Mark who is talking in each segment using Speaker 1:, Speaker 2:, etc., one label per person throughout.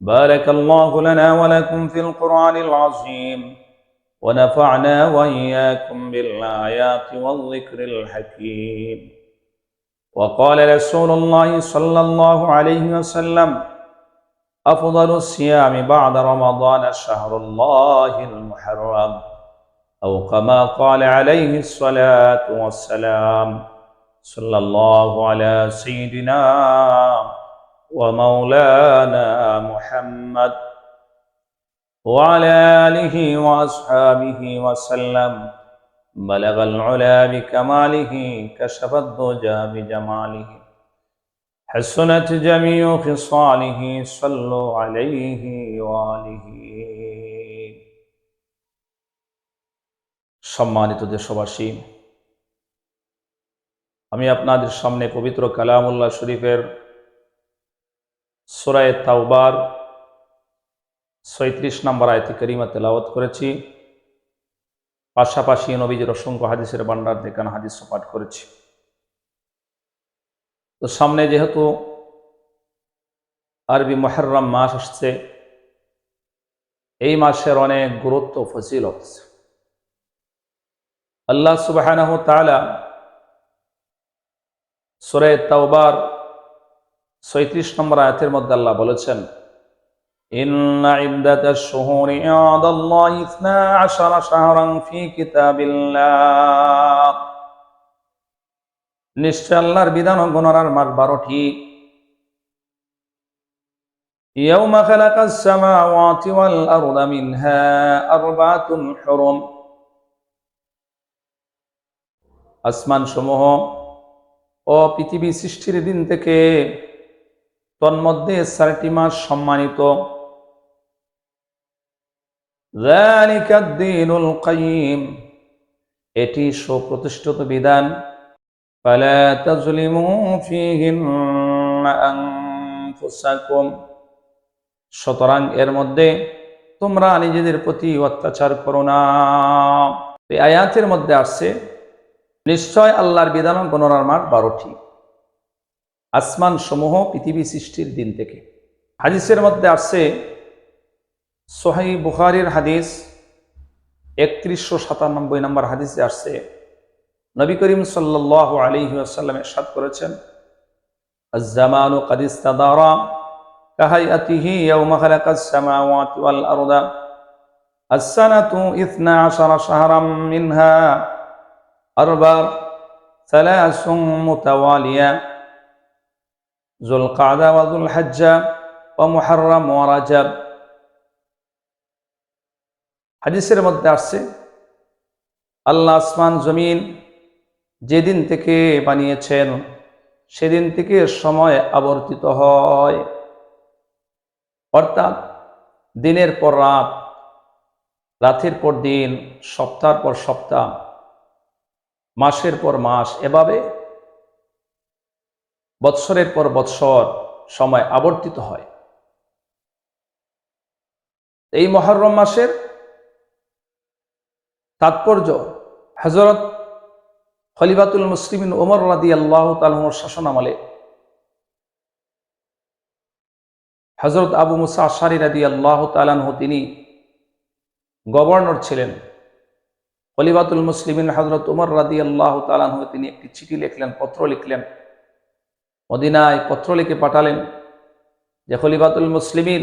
Speaker 1: بارك الله لنا ولكم في القرآن العظيم ونفعنا وإياكم بالآيات والذكر الحكيم. وقال رسول الله صلى الله عليه وسلم أفضل الصيام بعد رمضان شهر الله المحرم أو كما قال عليه الصلاة والسلام صلى الله على سيدنا ومولانا محمد وعلى آله وأصحابه وسلم بلغ العلا بكماله كشف الضجى بجماله حسنت جميع خصاله صلوا عليه وآله সম্মানিত দেশবাসী আমি আপনাদের সামনে পবিত্র কালামুল্লাহ শরীফের সুরায় তাওবার, ছয়ত্রিশ নম্বর আয়তি করিমা তেলাওয়াত করেছি। পাশাপাশি নবীজের অসংখ্য হাদিসের ভান্ডার দেখান হাদিস পাঠ করেছি। তো সামনে যেহেতু আরবি মহরম মাস আসছে, এই মাসের অনেক গুরুত্ব ফজিল আছে। আল্লাহ সুবাহ সুরে তাওবার ছয়ত্রিশ নম্বর আয়াতের মধ্যে আল্লাহ বলেছেন إن عدة الشهور عند الله اثنا عشر شهرا في كتاب الله নিশ্চয় আল্লাহর বিধান ও গণনার মাস বারোটি يوم خلق السماوات والأرض منها أربعة حرم আসমান সমূহ ও পৃথিবী সৃষ্টির দিন থেকে তন্মধ্যে চারটি মাস সম্মানিত। এটি সুপ্রতিষ্ঠিত বিধান। সুতরাং এর মধ্যে তোমরা নিজেদের প্রতি অত্যাচার করো না। আয়াতের মধ্যে আসছে, নিশ্চয় আল্লাহর বিধান গণনার মাঠ বারোটি। আসমান সমূহ পৃথিবী সৃষ্টির দিন থেকে হাদিসের মধ্যে আসছে সোহাই বুখারির হাদিস একত্রিশশো সাতানব্বই নম্বর হাদিসে আসছে নবী করিম সাল্লাহ আলী আসাল্লাম এরশাদ করেছেন الزمان قد استدار كهيئته يوم خلق السماوات والأرض السنة إثنى عشر شهرا منها أربع ثلاث متوالية জুল কাদা ওয়াজুল হাজ্জা ও মুহাররাম ওয়া হাদিসের মধ্যে আসছে, আল্লাহ আসমান, জমিন যেদিন থেকে বানিয়েছেন, সেদিন থেকে সময় আবর্তিত হয়। অর্থাৎ দিনের পর রাত, রাতের পর দিন সপ্তাহ পর সপ্তাহ, মাসের পর মাস, এভাবে বৎসরের পর বৎসর সময় আবর্তিত হয়। এই মহরম মাসের তাৎপর্য হজরত খলিফাতুল মুসলিমিন ওমর রাদি আল্লাহ তালমর শাসন আমলে হজরত আবু মুসা আশারি রাদি আল্লাহ তালানহ তিনি গভর্নর ছিলেন। খলিফাতুল মুসলিমিন হজরত উমর রাদি আল্লাহ তালানহ তিনি একটি চিঠি লিখলেন, পত্র লিখলেন। মদিনায় পত্র লিখে পাঠালেন যে, খলিফাতুল মুসলিমিন,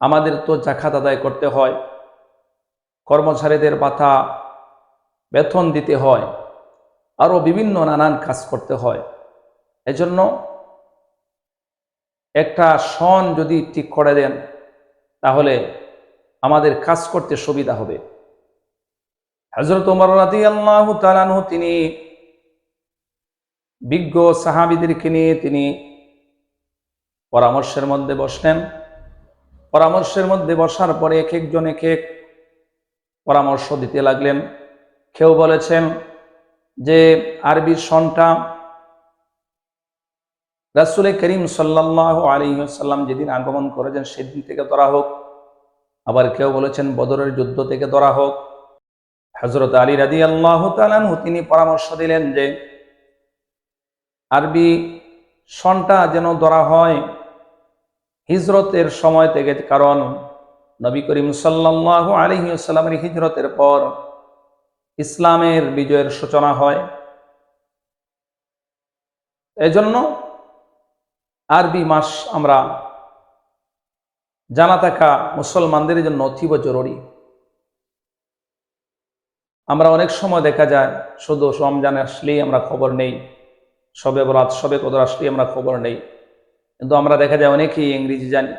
Speaker 1: আমাদের তো জাকাত আদায় করতে হয়, কর্মচারীদের ভাতা বেতন দিতে হয় আরও বিভিন্ন নানান কাজ করতে হয়। এজন্য একটা সন যদি ঠিক করে দেন, তাহলে আমাদের কাজ করতে সুবিধা হবে। হজরত উমর রাজি আল্লাহ তিনি বিজ্ঞ সাহাবিদেরকে নিয়ে তিনি পরামর্শের মধ্যে বসলেন। পরামর্শের মধ্যে বসার পরে এক একজন এক এক পরামর্শ দিতে লাগলেন। কেউ বলেছেন যে, আরবি সনটা রাসুল করিম সাল্লাহ আলিহাল্লাম যেদিন আগমন করেছেন, সেদিন থেকে ধরা হোক। আবার কেউ বলেছেন বদরের যুদ্ধ থেকে ধরা হোক। হজরত আলী রাজি আল্লাহ তালানহু তিনি পরামর্শ দিলেন যে আরবি সনটা যেন ধরা হয় হিজরতের সময় থেকে, কারণ নবী করিম সাল্লাহ আলহিউসাল্লামের হিজরতের পর ইসলামের বিজয়ের সূচনা হয়। এজন্য আরবি মাস আমরা জানা থাকা মুসলমানদের জন্য অতীব জরুরি। আমরা অনেক সময় দেখা যায়, শুধু রমজানে আসলেই আমরা খবর নেই। সবে বরাত, সবে কত আসলেই আমরা খবর নেই। কিন্তু আমরা দেখা যায় অনেকেই ইংরেজি জানি।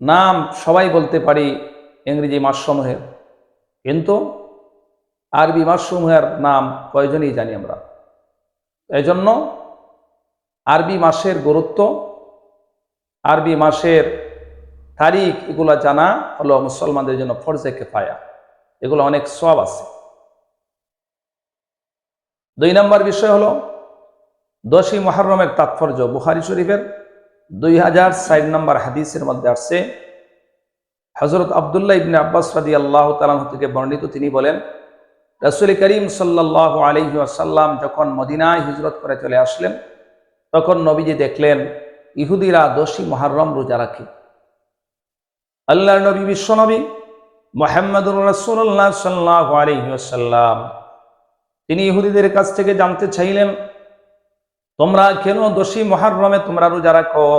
Speaker 1: নাম সবাই বলতে পারি ইংরেজি মাসসমূহের। কিন্তু আরবি মাসসমূহের নাম কয়জনই জানি আমরা? এজন্য আরবি মাসের গুরুত্ব, আরবি মাসের তারিখ এগুলা জানা হলো মুসলমানদের জন্য ফরজে পায়া এগুলো অনেক সব আছে। দুই নম্বর বিষয় হলো দশই মহারমের তাৎপর্য বুখারি শরীফের দুই হাজার ষাট নম্বর হাদিসের মধ্যে আসছে। হজরত আবদুল্লাহ ইবনে আব্বাস রাদি আল্লাহ তালাহ থেকে বর্ণিত তিনি বলেন, রসুল করিম সাল্লাহ আলহি আসাল্লাম যখন মদিনায় হিজরত করে চলে আসলেন, তখন নবীজি দেখলেন, ইহুদিরা দোষী মহারম রোজা রাখে। আল্লাহ নবী বিশ্বনবী মোহাম্মদুর রসুল্লাহ সাল্লাহ আলহি তিনি ইহুদিদের কাছ থেকে জানতে চাইলেন তোমরা কেন দোষী মহারমে তোমরা রোজা রাখো?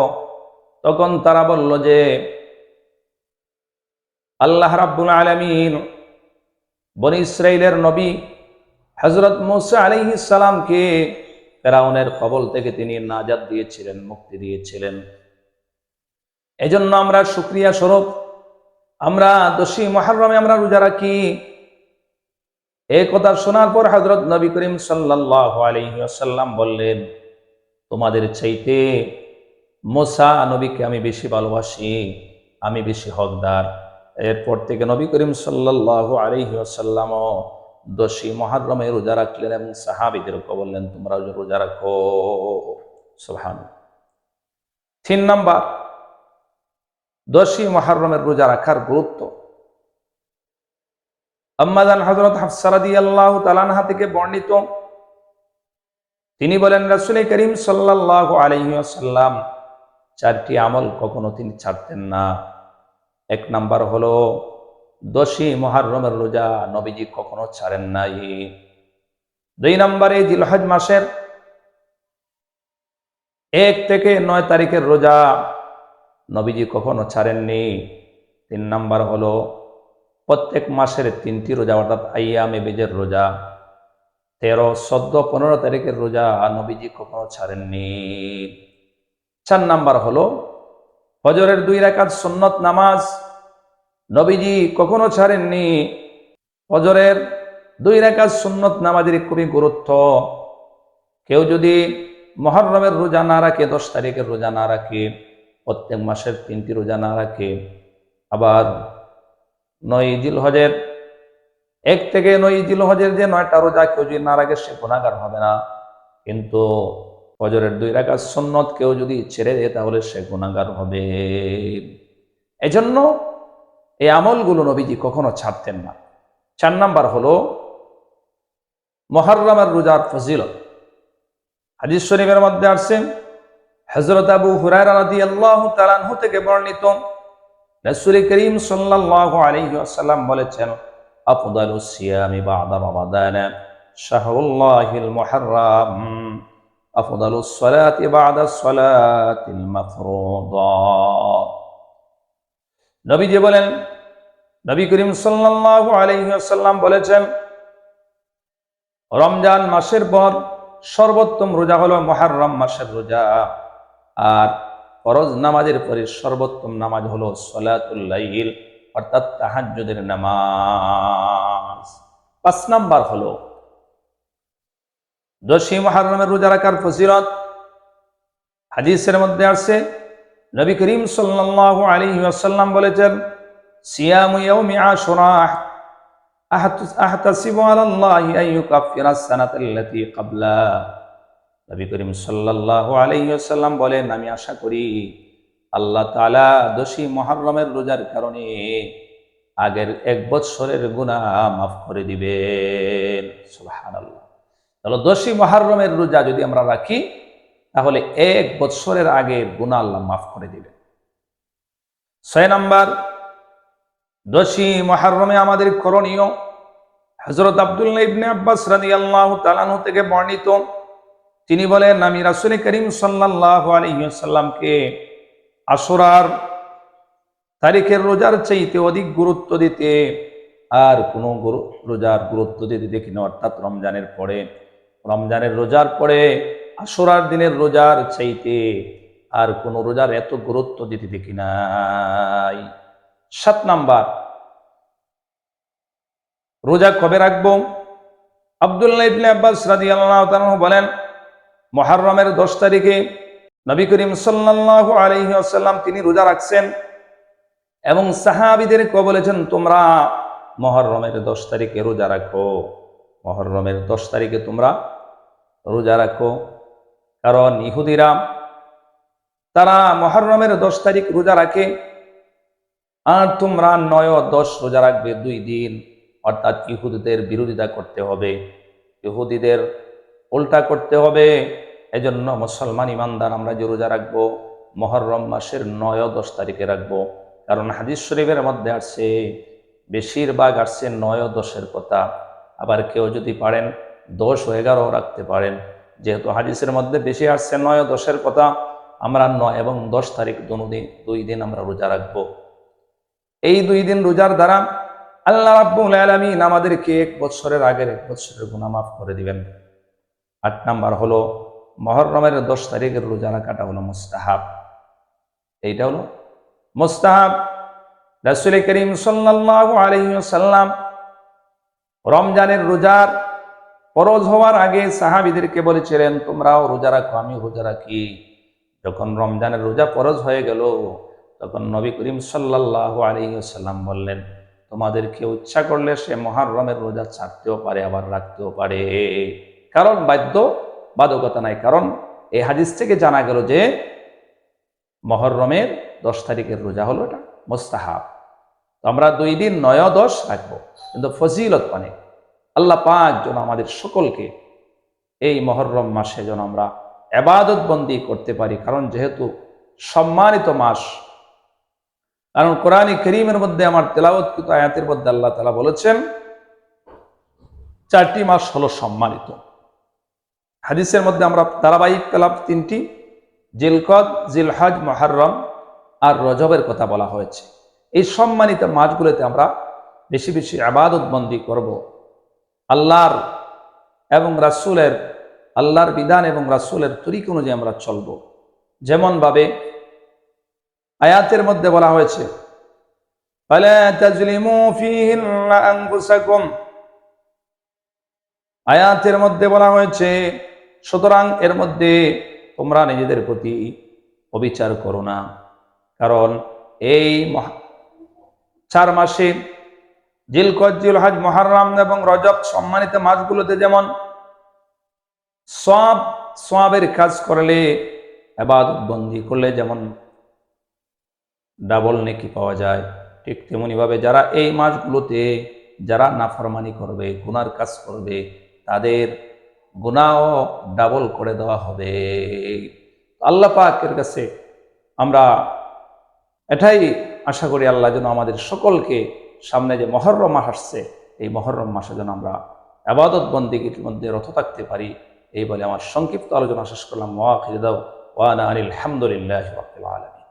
Speaker 1: তখন তারা বলল যে, আল্লাহ রাব্বুল আলমিন বনি ইসরাইলের নবী হজরত মুসা আলিহি সালামকে ফেরাউনের কবল থেকে তিনি নাজাদ দিয়েছিলেন, মুক্তি দিয়েছিলেন। এজন্য আমরা সুক্রিয়া স্বরূপ, আমরা দোষী মহারমে আমরা রোজা রাখি। এই কথা শোনার পর হজরত নবী করিম সাল্লাহ আলহিহাসাল্লাম বললেন তোমাদের চাইতে মোসা নবীকে আমি বেশি ভালোবাসি, আমি বেশি হকদার। এরপর থেকে নবী করিম সাল্লাহ আলহি আসাল্লামও দোষী মহারমে রোজা রাখলেন এবং সাহাবিদেরকে বললেন তোমরা রোজা রাখো। সোহান তিন নাম্বার, দোষী মহারমের রোজা রাখার গুরুত্ব। আম্মাদান হজরত হাফসারাদি আল্লাহ তালানহা থেকে বর্ণিত তিনি বলেন, রাসুল করিম সাল্লাহ আলহিসাল্লাম চারটি আমল কখনো তিনি ছাড়তেন না। এক নাম্বার হলো দোষী মহারমের রোজা নবীজি কখনো ছাড়েন নাই। দুই নম্বরে জিলহজ মাসের এক থেকে নয় তারিখের রোজা নবীজি কখনো ছাড়েননি। তিন নাম্বার হলো, প্রত্যেক মাসের তিনটি রোজা অর্থাৎ আইয়ামে বেজের রোজা তেরো চোদ্দ পনেরো তারিখের রোজা নবীজি কখনো ছাড়েননি। চার নাম্বার হলো, হজরের দুই রাকাত সন্নত নামাজ নবীজি কখনো ছাড়েননি। হজরের দুই রাকাত সুন্নত নামাজের খুবই গুরুত্ব। কেউ যদি মহরমের রোজা না রাখে, দশ তারিখের রোজা না রাখে, প্রত্যেক মাসের তিনটি রোজা না রাখে, আবার নয় জিল হজের এক থেকে নয় জিল হজের যে নয়টা রোজা, কেউ যদি না রাখে সে গুণাগার হবে না। কিন্তু হজরের দুই রাখা সন্ন্যত কেউ যদি ছেড়ে দেয়, তাহলে সে গুণাগার হবে। এজন্য এই আমলগুলো নবীজি কখনো ছাড়তেন না। চার নাম্বার হলো মহারমের রোজার ফজিলত। হাদিস শরীফের মধ্যে আসছেন হজরত আবু হুরায় রাদি আল্লাহ তালানহু থেকে বর্ণিত, রসুল করিম সাল্লাহ আলহি আসাল্লাম বলেছেন আফদালু সিয়ামি বাদা রমাদান শাহরুল্লাহিল মুহাররাম। আফদালু সলাতি বাদা সলাতিল মাফরুদা। নবীজি বলেন, নবী করিম সাল্লাল্লাহু আলাইহি ওয়াসাল্লাম বলেছেন, রমজান মাসের পর সর্বোত্তম রোজা হলো মহারম মাসের রোজা, আর ফরজ নামাজের পরে সর্বোত্তম নামাজ হলো সলাতুল্লাইল অর্থাৎ তাহাজ্জুদের নামাজ। পাঁচ নাম্বার হলো দশী মহারমের রোজা রাখার ফজিলত। হাদিসের মধ্যে আসছে, নবী করিম সাল্লাল্লাহু আলাইহি ওয়াসাল্লাম বলেছেন, সিয়ামু ইয়াউমি আশুরা আহতাসিবু আলাল্লাহি আন ইউকাফিরা আস-সানাতা আল্লাতী ক্বাবলা। নবী করিম সাল্লাল্লাহু আলাইহি ওয়াসাল্লাম বলেন, আমি আশা করি আল্লাহ তাআলা দোষী মুহররমের রোজার কারণে আগের এক বৎসরের গুনাহ মাফ করে দিবেন। সুবহানাল্লাহ। তাহলে দোষী মুহররমের রোজা যদি আমরা রাখি, তাহলে এক বৎসরের আগে গুনাহ আল্লাহ মাফ করে দিবেন। ছয় নাম্বার, দোষী মহারমে আমাদের করণীয় হজরত আবদুল্লাহ ইবনে আব্বাস রাদিয়াল্লাহু তাআলা থেকে বর্ণিত, তিনি বলেন, আমি রাসূল করিম সাল্লাল্লাহু আলাইহি আশুরার তারিখের রোজার চাইতে অধিক গুরুত্ব দিতে আর কোনো রোজার গুরুত্ব দিতে দেখি না অর্থাৎ রমজানের পরে। রমজানের রোজার পরে আশুরার দিনের রোজার চাইতে আর কোনো রোজার এত গুরুত্ব দিতে দেখি নাই। সাত নাম্বার, রোজা কবে রাখব? আবদুল্লাহ ইবনে আব্বাস রাদিয়াল্লাহু তাআলা বলেন মুহররমের 10 তারিখে নবী করিম সাল্লাল্লাহু আলাইহি ওয়াসাল্লাম তিনি রোজা রাখছেন এবং সাহাবীদেরকে বলেছেন, তোমরা মুহররমের 10 তারিখে রোজা রাখো। মুহররমের 10 তারিখে তোমরা রোজা রাখো। কারণ ইহুদিরা, তারা মুহররমের 10 তারিখ রোজা রাখে আর তোমরা নয় দশ রোজা রাখবে দুই দিন। অর্থাৎ ইহুদিদের বিরোধিতা করতে হবে। ইহুদিদের উল্টা করতে হবে। এজন্য মুসলমান ইমানদার আমরা যে রোজা রাখব, মহরম মাসের নয় দশ তারিখে রাখব। কারণ হাদিস শরীফের মধ্যে আসছে, বেশিরভাগ আসছে নয় দশের কথা। আবার কেউ যদি পারেন, দশ ও এগারো রাখতে পারেন। যেহেতু হাদিসের মধ্যে বেশি আসছে নয় দশের কথা, আমরা নয় এবং দশ তারিখ দুদিন দুই দিন আমরা রোজা রাখব। এই দুই দিন রোজার দ্বারা আল্লাহ রাব্বুল আলামিন আমাদেরকে এক বছরের আগের এক বছরের গুনাহ মাফ করে দিবেন। আট নাম্বার হলো মহররমের দশ তারিখের রোজা রাখাটা হলো মুস্তাহাব। এইটা হলো মুস্তাহাব। রাসূল করিম ওয়াসাল্লাম রমজানের রোজার ফরজ হওয়ার আগে সাহাবীদেরকে বলেছিলেন, তোমরাও রোজা রাখো আমি রোজা রাখি। যখন রমজানের রোজা ফরজ হয়ে গেল, তখন নবী করিম সাল্লাল্লাহু আলাইহি ওয়াসাল্লাম বললেন তোমাদের কেউ ইচ্ছা করলে সে মহারমের রোজা ছাড়তেও পারে, আবার রাখতেও পারে। কারণ বাধ্য বাধকতা নাই। কারণ এই হাদিস থেকে জানা গেল যে মহরমের দশ তারিখের রোজা হলো এটা মোস্তাহাব। আমরা দুই দিন নয়, দশ রাখব। কিন্তু ফজিলত মানে আল্লাহ পাক যেন আমাদের সকলকে এই মহরম মাসে যেন আমরা এবাদত বন্দি করতে পারি। কারণ যেহেতু সম্মানিত মাস, কারণ কোরআনী করিমের মধ্যে আমার তেলাওয়াতকৃত আয়াতের মধ্যে আল্লাহ তালা বলেছেন, চারটি মাস হলো সম্মানিত। হাদিসের মধ্যে আমরা ধারাবাহিক কালাম তিনটি, জিলকদ, জিলহাজ, মহারম আর রজবের কথা বলা হয়েছে। এই সম্মানিত মাছগুলোতে আমরা বেশি বেশি আবাদতবন্দি করব। আল্লাহর এবং রাসুলের, আল্লাহর বিধান এবং রাসুলের তরিক অনুযায়ী আমরা চলব। যেমনভাবে আয়াতের মধ্যে বলা হয়েছে আয়াতের মধ্যে বলা হয়েছে সুতরাং এর মধ্যে তোমরা নিজেদের প্রতি অবিচার করো না। কারণ এই চার মাসে জিলকজ জিলহাজ, মহারাম এবং রজব সম্মানিত মাসগুলোতে যেমন সব সবের কাজ করলে এবাদত বন্দি করলে যেমন ডাবল নেকি পাওয়া যায়, ঠিক তেমনিভাবে যারা এই মাসগুলোতে যারা নাফরমানি করবে, গুনার কাজ করবে, তাদের গুনাও ডাবল করে দেওয়া হবে। আল্লাহ পাকের কাছে আমরা এটাই আশা করি আল্লাহ যেন আমাদের সকলকে সামনে যে মহরম মাস আসছে, এই মহরম মাসে যেন আমরা আবাদত বন্দিগির মধ্যে রত থাকতে পারি, এই বলে আমার সংক্ষিপ্ত আলোচনা শেষ করলাম। ওয়াখির দাও ওয়ানা আনিল হামদুলিল্লাহ আলামিন।